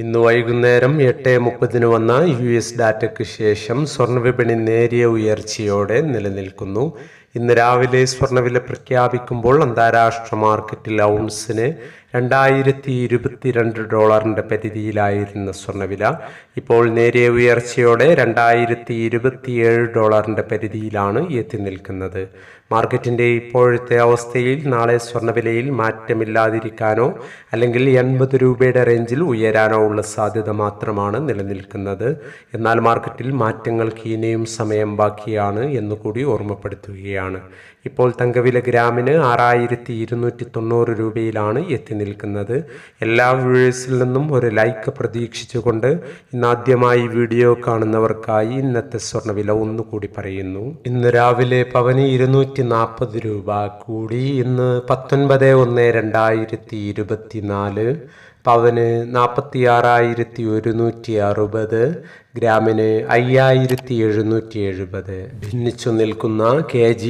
ഇന്ന് വൈകുന്നേരം എട്ട് മുപ്പതിന് വന്ന യു എസ് ഡാറ്റയ്ക്ക് ശേഷം സ്വർണവിപണി നേരിയ ഉയർച്ചയോടെ നിലനിൽക്കുന്നു. ഇന്ന് രാവിലെ സ്വർണവില പ്രഖ്യാപിക്കുമ്പോൾ അന്താരാഷ്ട്ര മാർക്കറ്റിൽ ഔൺസിന് രണ്ടായിരത്തി ഇരുപത്തിരണ്ട് ഡോളറിന്റെ പരിധിയിലായിരുന്ന സ്വർണവില ഇപ്പോൾ നേരിയ ഉയർച്ചയോടെ രണ്ടായിരത്തി ഇരുപത്തിയേഴ് ഡോളറിന്റെ പരിധിയിലാണ് എത്തി നിൽക്കുന്നത്. മാർക്കറ്റിന്റെ ഇപ്പോഴത്തെ അവസ്ഥയിൽ നാളെ സ്വർണവിലയിൽ മാറ്റമില്ലാതിരിക്കാനോ അല്ലെങ്കിൽ എൺപത് രൂപയുടെ റേഞ്ചിൽ ഉയരാനോ ഉള്ള സാധ്യത മാത്രമാണ് നിലനിൽക്കുന്നത്. എന്നാൽ മാർക്കറ്റിൽ മാറ്റങ്ങൾക്ക് ഇനിയും സമയം ബാക്കിയാണ് എന്നുകൂടി ഓർമ്മപ്പെടുത്തുകയാണ്. ഇപ്പോൾ തങ്കവില ഗ്രാമിന് ആറായിരത്തി ഇരുന്നൂറ്റി തൊണ്ണൂറ് രൂപയിലാണ് എത്തി നിൽക്കുന്നത്. എല്ലാ വ്യൂവേഴ്സിൽ നിന്നും ഒരു ലൈക്ക് പ്രതീക്ഷിച്ചുകൊണ്ട് ഇന്നാദ്യമായി വീഡിയോ കാണുന്നവർക്കായി ഇന്നത്തെ സ്വർണവില ഒന്നുകൂടി പറയുന്നു. ഇന്ന് രാവിലെ പവന് ഇരുന്നൂറ്റി നാൽപ്പത് രൂപ കൂടി ഇന്ന് പത്തൊൻപത് ഒന്ന് രണ്ടായിരത്തി ഇരുപത്തിനാല് പവന് നാൽപ്പത്തി ആറായിരത്തി ഒരുന്നൂറ്റി അറുപത് ഗ്രാമിന് അയ്യായിരത്തി എഴുന്നൂറ്റി എഴുപത് ഭിന്നിച്ചു നിൽക്കുന്ന K G